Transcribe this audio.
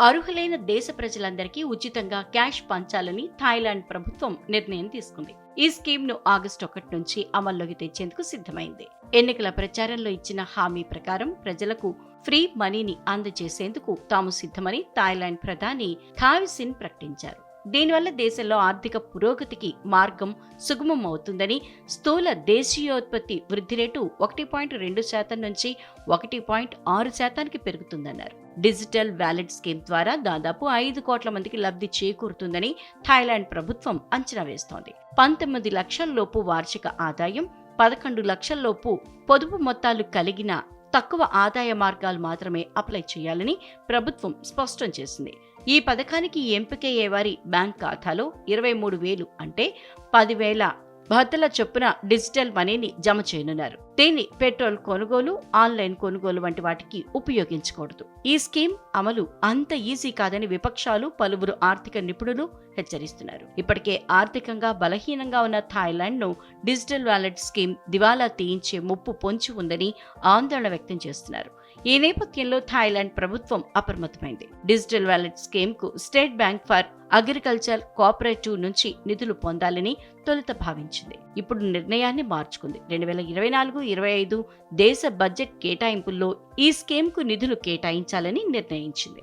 అర్హులైన దేశ ప్రజలందరికీ ఉచితంగా క్యాష్ పంచాలని థాయిలాండ్ ప్రభుత్వం నిర్ణయం తీసుకుంది. ఈ స్కీమ్ను ఆగస్టు ఒకటి నుంచి అమల్లోకి తెచ్చేందుకు సిద్ధమైంది. ఎన్నికల ప్రచారంలో ఇచ్చిన హామీ ప్రకారం ప్రజలకు ఫ్రీ మనీని అందజేసేందుకు తాము సిద్ధమని థాయిలాండ్ ప్రధాని థావిసిన్ ప్రకటించారు. దీనివల్ల దేశంలో ఆర్థిక పురోగతికి మార్గం సుగమం అవుతుందని స్థూల దేశీయోత్పత్తి వృద్ధి రేటు ఒకటి పాయింట్ రెండు శాతం నుంచి ఒకటి పాయింట్ ఆరు శాతానికి పెరుగుతుందన్నారు. డిజిటల్ వ్యాలెట్ స్కీమ్ ద్వారా దాదాపు ఐదు కోట్ల మందికి లబ్ధి చేకూరుతుందని థాయిలాండ్ ప్రభుత్వం అంచనా వేస్తోంది. పంతొమ్మిది లక్షల లోపు వార్షిక ఆదాయం పదకొండు లక్షల లోపు పొదుపు మొత్తాలు కలిగిన తక్కువ ఆదాయ మార్గాలు మాత్రమే అప్లై చేయాలని ప్రభుత్వం స్పష్టం చేసింది. ఈ పథకానికి ఎంపికయ్యే వారి బ్యాంక్ ఖాతాలో ఇరవై మూడు వేలు అంటే పదివేల భర్తల చొప్పున డిజిటల్ మనీని జమ చేయనున్నారు. దీన్ని పెట్రోల్ కొనుగోలు ఆన్లైన్ కొనుగోలు వంటి వాటికి ఉపయోగించకూడదు. ఈ స్కీమ్ అమలు అంత ఈజీ కాదని విపక్షాలు పలువురు ఆర్థిక నిపుణులు హెచ్చరిస్తున్నారు. ఇప్పటికే ఆర్థికంగా బలహీనంగా ఉన్న థాయిలాండ్ను డిజిటల్ వాలెట్ స్కీమ్ దివాలా తీయించే ముప్పు పొంచి ఉందని ఆందోళన వ్యక్తం చేస్తున్నారు. ఈ నేపథ్యంలో థాయిలాండ్ ప్రభుత్వం అప్రమత్తమైంది. Digital wallet స్కీమ్కు State Bank for Agriculture Cooperative నుంచి నిధులు పొందాలని తొలుత భావించింది. ఇప్పుడు నిర్ణయాన్ని మార్చుకుంది. రెండు వేల ఇరవై నాలుగు ఇరవై ఐదు దేశ బడ్జెట్ కేటాయింపుల్లో ఈ స్కీమ్కు నిధులు కేటాయించాలని నిర్ణయించింది.